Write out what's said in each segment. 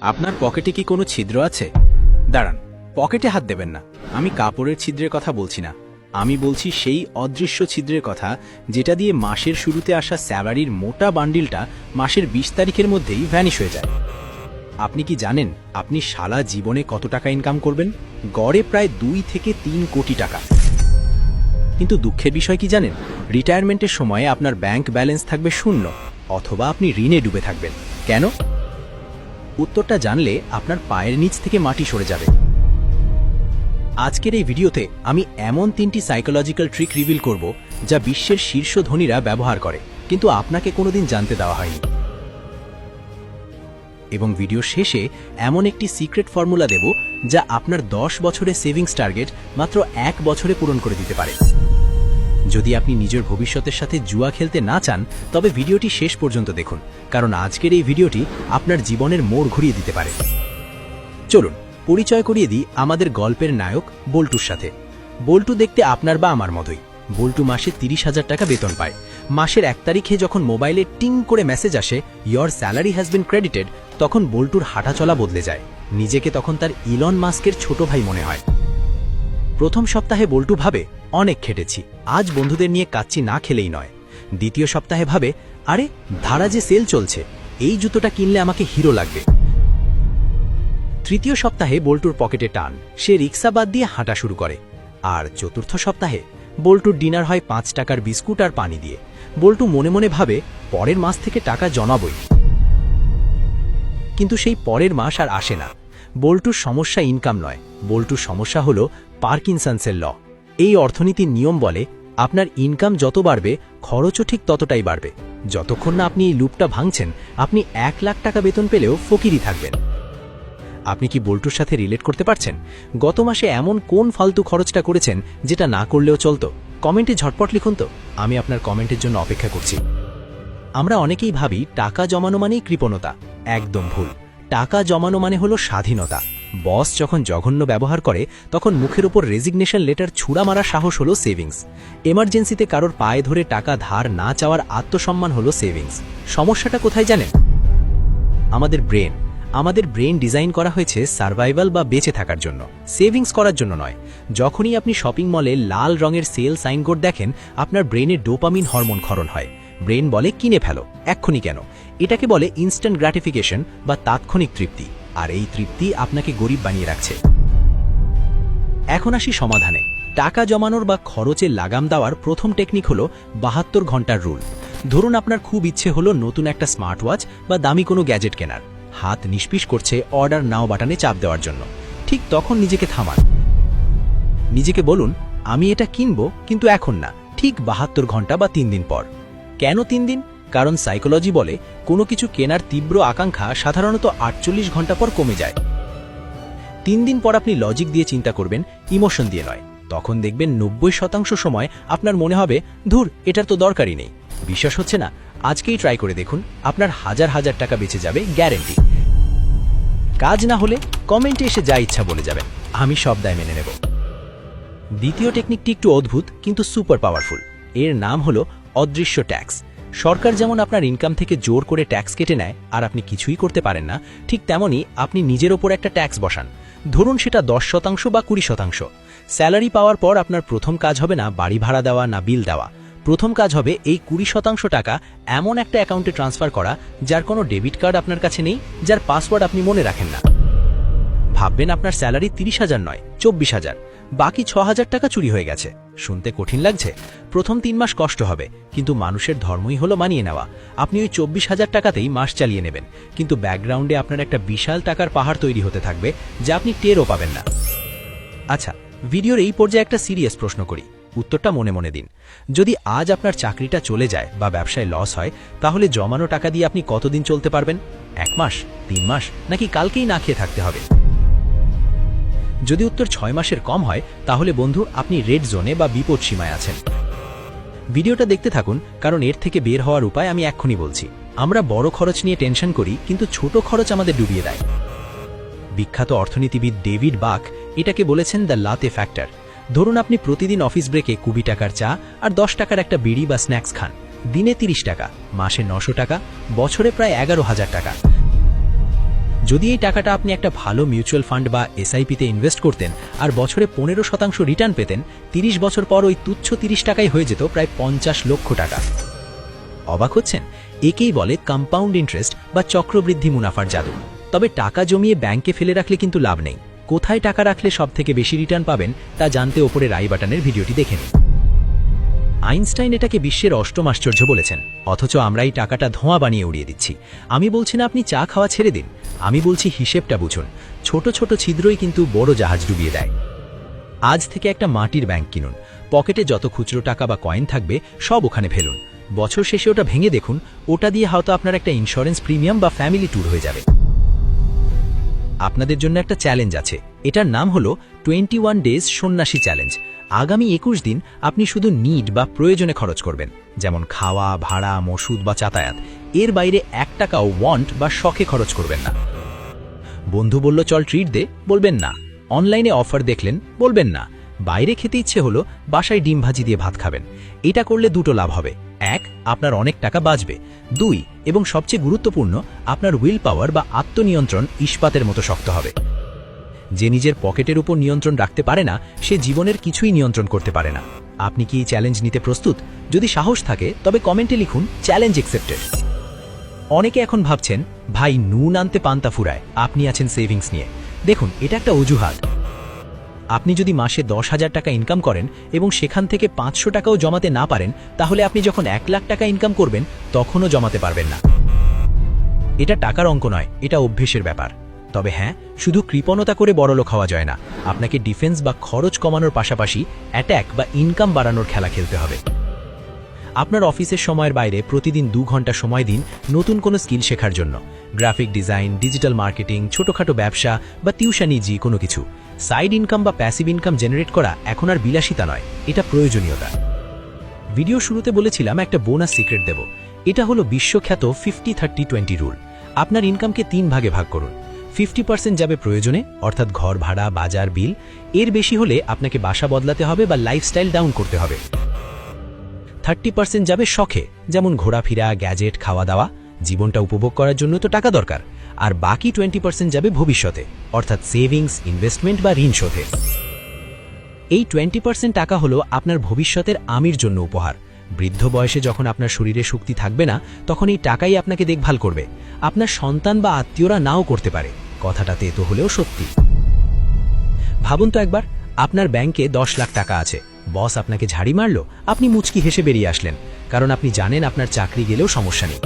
আপনার পকেটে কি কোনো ছিদ্র আছে? দাঁড়ান, পকেটে হাত দেবেন না। আমি কাপড়ের ছিদ্রের কথা বলছি না। আমি বলছি সেই অদৃশ্য ছিদ্রের কথা যেটা দিয়ে মাসের শুরুতে আসা স্যালারির মোটা বান্ডিলটা মাসের বিশ তারিখের মধ্যেই ভ্যানিশ হয়ে যায়। আপনি কি জানেন আপনি সারা জীবনে কত টাকা ইনকাম করবেন? গড়ে প্রায় দুই থেকে তিন কোটি টাকা। কিন্তু দুঃখের বিষয় কি জানেন? রিটায়ারমেন্টের সময় আপনার ব্যাংক ব্যালেন্স থাকবে শূন্য, অথবা আপনি ঋণে ডুবে থাকবেন। কেন? উত্তরটা জানলে আপনার পায়ের নিচ থেকে মাটি সরে যাবে। আজকের এই ভিডিওতে আমি এমন তিনটি সাইকোলজিক্যাল ট্রিক রিভিল করব যা বিশ্বের শীর্ষ ধনীরা ব্যবহার করে, কিন্তু আপনাকে কোনোদিন জানতে দেওয়া হয়নি। এবং ভিডিও শেষে এমন একটি সিক্রেট ফর্মুলা দেব যা আপনার দশ বছরের সেভিংস টার্গেট মাত্র এক বছরে পূরণ করে দিতে পারে। যদি আপনি নিজের ভবিষ্যতের সাথে জুয়া খেলতে না চান, তবে ভিডিওটি শেষ পর্যন্ত দেখুন, কারণ আজকের এই ভিডিওটি আপনার জীবনের মোড় ঘুরিয়ে দিতে পারে। চলুন, পরিচয় করিয়ে দিই আমাদের গল্পের নায়ক বল্টুর সাথে। বল্টু দেখতে আপনার বা আমার মতোই। বল্টু মাসে তিরিশ হাজার টাকা বেতন পায়। মাসের এক তারিখে যখন মোবাইলে টিং করে মেসেজ আসে your salary has been credited তখন বল্টুর হাঁটাচলা বদলে যায়। নিজেকে তখন তার ইলন মাস্কের ছোট ভাই মনে হয়। প্রথম সপ্তাহে বল্টু ভাবে অনেক খেটেছি। আজ বন্ধুদের নিয়ে কাচ্চি না খেলেই নয়। দ্বিতীয় সপ্তাহে ভাবে, আরে, ধারা যে সেল চলছে, এই জুতোটা কিনলে আমাকে হিরো লাগবে। তৃতীয় সপ্তাহে বল্টুর পকেটে টান। সে রিক্সা বাদ দিয়ে হাঁটা শুরু করে। আর চতুর্থ সপ্তাহে, বল্টুর ডিনার হয় পাঁচ টাকার বিস্কুট আর পানি দিয়ে। বল্টু মনে মনে ভাবে, পরের মাস থেকে টাকা জমাবই। কিন্তু সেই পরের মাস আর আসে না। বল্টুর সমস্যা ইনকাম নয়। বল্টুর সমস্যা হল পার্কিনসন্সের ল। এই অর্থনীতির নিয়ম বলে, আপনার ইনকাম যত বাড়বে, খরচও ঠিক ততটাই বাড়বে। যতক্ষণ না আপনি এই লুপটা ভাঙছেন, আপনি এক লাখ টাকা বেতন পেলেও ফকিরই থাকবেন। আপনি কি বল্টুর সাথে রিলেট করতে পারছেন? গত মাসে এমন কোন ফালতু খরচটা করেছেন, যেটা না করলেও চলতো? কমেন্টে ঝটপট লিখুন তো। আমি আপনার কমেন্টের জন্য অপেক্ষা করছি। আমরা অনেকেই ভাবি, টাকা জমানো মানেই কৃপণতা। একদম ভুল। টাকা জমানো মানে হলো স্বাধীনতা। বস যখন জঘন্য ব্যবহার করে, তখন মুখের উপর রেজিগনেশন লেটার ছুড়া মারা সাহস হলো সেভিংস এমার্জেন্সিতে কারোর পায়ে ধরে টাকা ধার না চাওয়ার আত্মসম্মান হলো সেভিংস সমস্যাটা কোথায় জানেন? আমাদের ব্রেন আমাদের ব্রেন ডিজাইন করা হয়েছে সার্ভাইভাল বা বেঁচে থাকার জন্য। সেভিংস করার জন্য নয়। যখনই আপনি শপিং মলে লাল রঙের সেল সাইন বোর্ড দেখেন, আপনার ব্রেনে ডোপামিন হরমোন ক্ষরণ হয়। ব্রেন বলে কিনে ফেলো। এক্ষুনি কেন? এটাকে বলে ইনস্ট্যান্ট গ্র্যাটিফিকেশন বা তাৎক্ষণিক তৃপ্তি। আর এই তৃপ্তি আপনাকে গরিব বানিয়ে রাখছে। এখন আসি সমাধানে। টাকা জমানোর বা খরচে লাগাম দেওয়ার প্রথম টেকনিক হলো বাহাত্তর ঘণ্টার রুল ধরুন আপনার খুব ইচ্ছে হলো নতুন একটা স্মার্ট ওয়াচ বা দামি কোনো গ্যাজেট কেনার। হাত নিষ্পিস করছে অর্ডার নাও বাটনে চাপ দেওয়ার জন্য। ঠিক তখন নিজেকে থামান। নিজেকে বলুন, আমি এটা কিনব, কিন্তু এখন না। ঠিক বাহাত্তর ঘণ্টা বা তিন দিন পর। কেন তিন দিন? কারণ সাইকোলজি বলে কোনো কিছু কেনার তীব্র আকাঙ্ক্ষা সাধারণত আটচল্লিশ ঘণ্টা পর কমে যায়। তিন দিন পর আপনি লজিক দিয়ে চিন্তা করবেন, ইমোশন দিয়ে নয়। তখন দেখবেন নব্বই শতাংশ সময় আপনার মনে হবে, ধুর, এটার তো দরকারই নেই। বিশ্বাস হচ্ছে না? আজকেই ট্রাই করে দেখুন, আপনার হাজার হাজার টাকা বেঁচে যাবে গ্যারেন্টি কাজ না হলে কমেন্টে এসে যা ইচ্ছা বলে যাবেন। আমি সব দায় মেনে নেব। দ্বিতীয় টেকনিকটি একটু অদ্ভুত, কিন্তু সুপার পাওয়ারফুল এর নাম হলো অদৃশ্য ট্যাক্স সরকার যেমন আপনার ইনকাম থেকে জোর করে ট্যাক্স কেটে নেয়, আর আপনি কিছুই করতে পারেন না, ঠিক তেমনই আপনি নিজের ওপর একটা ট্যাক্স বসান। ধরুন সেটা দশ শতাংশ বা কুড়ি শতাংশ। স্যালারি পাওয়ার পর আপনার প্রথম কাজ হবে না বাড়ি ভাড়া দেওয়া, না বিল দেওয়া। প্রথম কাজ হবে এই কুড়ি শতাংশ টাকা এমন একটা অ্যাকাউন্টে ট্রান্সফার করা, যার কোনো ডেবিট কার্ড আপনার কাছে নেই, যার পাসওয়ার্ড আপনি মনে রাখেন না। ভাববেন আপনার স্যালারি তিরিশ হাজার নয়, চব্বিশ হাজার। বাকি ছ হাজার টাকা চুরি হয়ে গেছে। শুনতে কঠিন লাগছে। প্রথম তিন মাস কষ্ট হবে, কিন্তু মানুষের ধর্মই হলো মানিয়ে নেওয়া। আপনি ওই চব্বিশ হাজার টাকাতেই মাস চালিয়ে নেবেন। কিন্তু ব্যাকগ্রাউন্ডে আপনার একটা বিশাল টাকার পাহাড় তৈরি হতে থাকবে, যা আপনি টেরও পাবেন না। আচ্ছা ভিডিওর এই পর্যায়ে একটা সিরিয়াস প্রশ্ন করি। উত্তরটা মনে মনে দিন। যদি আজ আপনার চাকরিটা চলে যায় বা ব্যবসায় লস হয়, তাহলে জমানো টাকা দিয়ে আপনি কতদিন চলতে পারবেন? এক মাস? তিন মাস? নাকি কালকেই না খেয়ে থাকতে হবে? যদি উত্তর ছয় মাসের কম হয়, তাহলে বন্ধু, আপনি রেড জোনে বা বিপদ সীমায় আছেন। ভিডিওটা দেখতে থাকুন, কারণ এর থেকে বের হওয়ার উপায় আমি এক্ষুনি বলছি। আমরা বড় খরচ নিয়ে টেনশন করি, কিন্তু ছোট খরচ আমাদের ডুবিয়ে দেয়। বিখ্যাত অর্থনীতিবিদ ডেভিড বাক এটাকে বলেছেন দ্য লাতে ফ্যাক্টর। ধরুন আপনি প্রতিদিন অফিস ব্রেকে কুড়ি টাকার চা আর দশ টাকার একটা বিড়ি বা স্ন্যাক্স খান। দিনে তিরিশ টাকা, মাসে নশো টাকা, বছরে প্রায় এগারো হাজার টাকা। যদি এই টাকাটা আপনি একটা ভালো মিউচুয়াল ফান্ড বা এসআইপিতে ইনভেস্ট করতেন আর বছরে পনেরো শতাংশ রিটার্ন পেতেন, তিরিশ বছর পর ওই তুচ্ছ তিরিশ টাকাই হয়ে যেত প্রায় পঞ্চাশ লক্ষ টাকা। অবাক হচ্ছেন? একেই বলে কম্পাউন্ড ইন্টারেস্ট বা চক্রবৃদ্ধি মুনাফার জাদু। তবে টাকা জমিয়ে ব্যাংকে ফেলে রাখলে কিন্তু লাভ নেই। কোথায় টাকা রাখলে সব থেকে বেশি রিটার্ন পাবেন তা জানতে ওপরে রাই বাটনের ভিডিওটি দেখে নিন। আইনস্টাইন এটাকে বিশ্বের অষ্টম আশ্চর্য বলেছেন, অথচ আমরা এই টাকাটা ধোঁয়া বানিয়ে উড়িয়ে দিচ্ছি। আমি বলছি, না, আপনি চা খাওয়া ছেড়ে দিন। আমি বলছি, হিসেবটা বুঝুন। ছোট ছোট ছিদ্রই কিন্তু বড় জাহাজ ডুবিয়ে দেয়। আজ থেকে একটা মাটির ব্যাংক কিনুন। পকেটে যত খুচরো টাকা বা কয়েন থাকবে, সব ওখানে ফেলুন। বছর শেষে ওটা ভেঙে দেখুন, ওটা দিয়ে হয়তো আপনার একটা ইন্স্যুরেন্স প্রিমিয়াম বা ফ্যামিলি ট্যুর হয়ে যাবে। আপনাদের জন্য একটা চ্যালেঞ্জ আছে। এটার নাম হলো টোয়েন্টি ওয়ান ডেজ সন্ন্যাসী চ্যালেঞ্জ আগামী একুশ দিন আপনি শুধু নিড বা প্রয়োজনে খরচ করবেন, যেমন খাওয়া, ভাড়া মসুদ বা যাতায়াত। এর বাইরে এক টাকাও ওয়ান্ট বা শখে খরচ করবেন না। বন্ধু বলল, চল ট্রিট দে। বলবেন, না। অনলাইনে অফার দেখলেন, বলবেন, না। বাইরে খেতে ইচ্ছে হলো বাসায় ডিম ভাজি দিয়ে ভাত খাবেন। এটা করলে দুটো লাভ হবে। এক, আপনার অনেক টাকা বাঁচবে। দুই, এবং সবচেয়ে গুরুত্বপূর্ণ, আপনার উইল পাওয়ার বা আত্মনিয়ন্ত্রণ ইস্পাতের মতো শক্ত হবে। যে নিজের পকেটের উপর নিয়ন্ত্রণ রাখতে পারে না, সে জীবনের কিছুই নিয়ন্ত্রণ করতে পারে না। আপনি কি চ্যালেঞ্জ নিতে প্রস্তুত? যদি সাহস থাকে, তবে কমেন্টে লিখুন চ্যালেঞ্জ একসেপ্টেড অনেকে এখন ভাবছেন, ভাই, নুন আনতে পান্তা ফুরায়। আপনি আছেন সেভিংস নিয়ে। দেখুন, এটা একটা অজুহাত। আপনি যদি মাসে দশ হাজার টাকা ইনকাম করেন এবং সেখান থেকে পাঁচশো টাকাও জমাতে না পারেন, তাহলে আপনি যখন এক লাখ টাকা ইনকাম করবেন, তখনও জমাতে পারবেন না। এটা টাকার অঙ্ক নয়, এটা অভ্যেসের ব্যাপার। তবে হ্যাঁ শুধু কৃপণতা করে বড়লোক হওয়া যায় না। আপনাকে ডিফেন্স বা খরচ কমানোর পাশাপাশি অ্যাট্যাক বা ইনকাম বাড়ানোর খেলা খেলতে হবে। আপনার অফিসের সময়ের বাইরে প্রতিদিন দু ঘণ্টা সময় দিন নতুন কোনো স্কিল শেখার জন্য। গ্রাফিক ডিজাইন, ডিজিটাল মার্কেটিং, ছোটখাটো ব্যবসা বা টিউশনি জি কোনো কিছু। সাইড ইনকাম বা প্যাসিভ ইনকাম জেনারেট করা এখন আর বিলাসিতা নয়, এটা প্রয়োজনীয়তা। ভিডিও শুরুতে বলেছিলাম একটা বোনাস সিক্রেট দেব। এটা হলো বিশ্বখ্যাত ফিফটি থার্টি টোয়েন্টি রুল। আপনার ইনকামকে তিন ভাগে ভাগ করুন। ফিফটি পার্সেন্ট যাবে প্রয়োজনে, অর্থাৎ ঘর ভাড়া, বাজার বিল, এর বেশি হলে আপনাকে বাসা বদলাতে হবে বা লাইফস্টাইল ডাউন করতে হবে। থার্টি পার্সেন্ট যাবে শখে, যেমন ঘোরাফেরা গ্যাজেট খাওয়া দাওয়া জীবনটা উপভোগ করার জন্য তো টাকা দরকার। আর বাকি টোয়েন্টি পার্সেন্ট যাবে ভবিষ্যতে, অর্থাৎ সেভিংস ইনভেস্টমেন্ট বা ঋণ শোধে। এই টোয়েন্টি পার্সেন্ট টাকা হলো আপনার ভবিষ্যতের আমির জন্য উপহার। বৃদ্ধ বয়সে যখন আপনার শরীরে শক্তি থাকবে না, তখন এই টাকাই আপনাকে দেখভাল করবে। আপনার সন্তান বা আত্মীয়রা নাও করতে পারে। কথাটা তেতো হলেও সত্যি। ভাবুন তো একবার, আপনার ব্যাংকে দশ লাখ টাকা আছে। বস আপনাকে ঝাড়ি মারল, আপনি মুচকি হেসে বেরিয়ে আসলেন। কারণ আপনি জানেন আপনার চাকরি গেলেও সমস্যা নেই।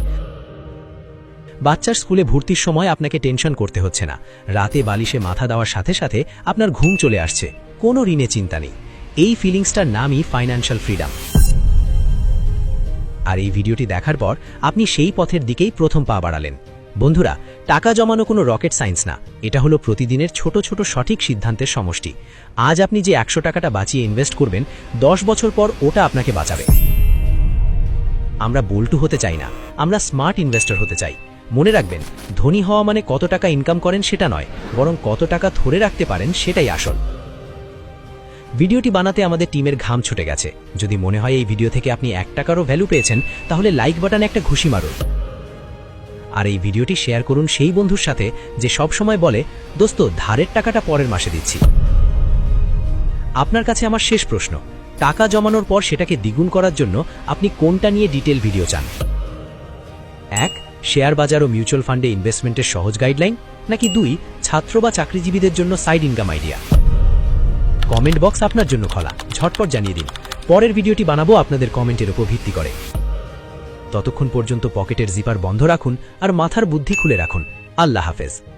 বাচ্চার স্কুলে ভর্তির সময় আপনাকে টেনশন করতে হচ্ছে না। রাতে বালিশে মাথা দেওয়ার সাথে সাথে আপনার ঘুম চলে আসছে। কোনো ঋণে চিন্তা নেই। এই ফিলিংসটার নামই ফাইন্যান্সিয়াল ফ্রিডম। আর এই ভিডিওটি দেখার পর আপনি সেই পথের দিকেই প্রথম পা বাড়ালেন। বন্ধুরা, টাকা জমানো কোনো রকেট সায়েন্স না। এটা হলো প্রতিদিনের ছোট ছোট সঠিক সিদ্ধান্তের সমষ্টি। আজ আপনি যে একশো টাকাটা বাঁচিয়ে ইনভেস্ট করবেন, দশ বছর পর ওটা আপনাকে বাঁচাবে। আমরা বল্টু হতে চাই না। আমরা স্মার্ট ইনভেস্টর হতে চাই। মনে রাখবেন, ধনী হওয়া মানে কত টাকা ইনকাম করেন সেটা নয়, বরং কত টাকা ধরে রাখতে পারেন সেটাই আসল। ভিডিওটি বানাতে আমাদের টিমের ঘাম ছুটে গেছে। যদি মনে হয় এই ভিডিও থেকে আপনি এক টাকারও ভ্যালু পেয়েছেন, তাহলে লাইক বাটনে একটা ঘুষি মারুন। আর এই ভিডিওটি শেয়ার করুন সেই বন্ধুর সাথে যে সব সময় বলে, দোস্ত, ধারের টাকাটা পরের মাসে দিচ্ছি। আপনার কাছে আমার শেষ প্রশ্ন, টাকা জমানোর পর সেটাকে দ্বিগুণ করার জন্য আপনি কোনটা নিয়ে ডিটেল ভিডিও চান? এক, শেয়ার বাজার ও মিউচুয়াল ফান্ডে ইনভেস্টমেন্টের সহজ গাইডলাইন, নাকি দুই, ছাত্র বা চাকরিজীবীদের জন্য side income idea? Comment box আপনার জন্য খোলা, ঝটপট জানিয়ে দিন। পরের ভিডিওটি বানাবো আপনাদের কমেন্টের উপর ভিত্তি করে। ততক্ষণ পর্যন্ত পকেটের জিপার বন্ধ রাখুন আর মাথার বুদ্ধি খুলে রাখুন। আল্লাহ হাফেজ।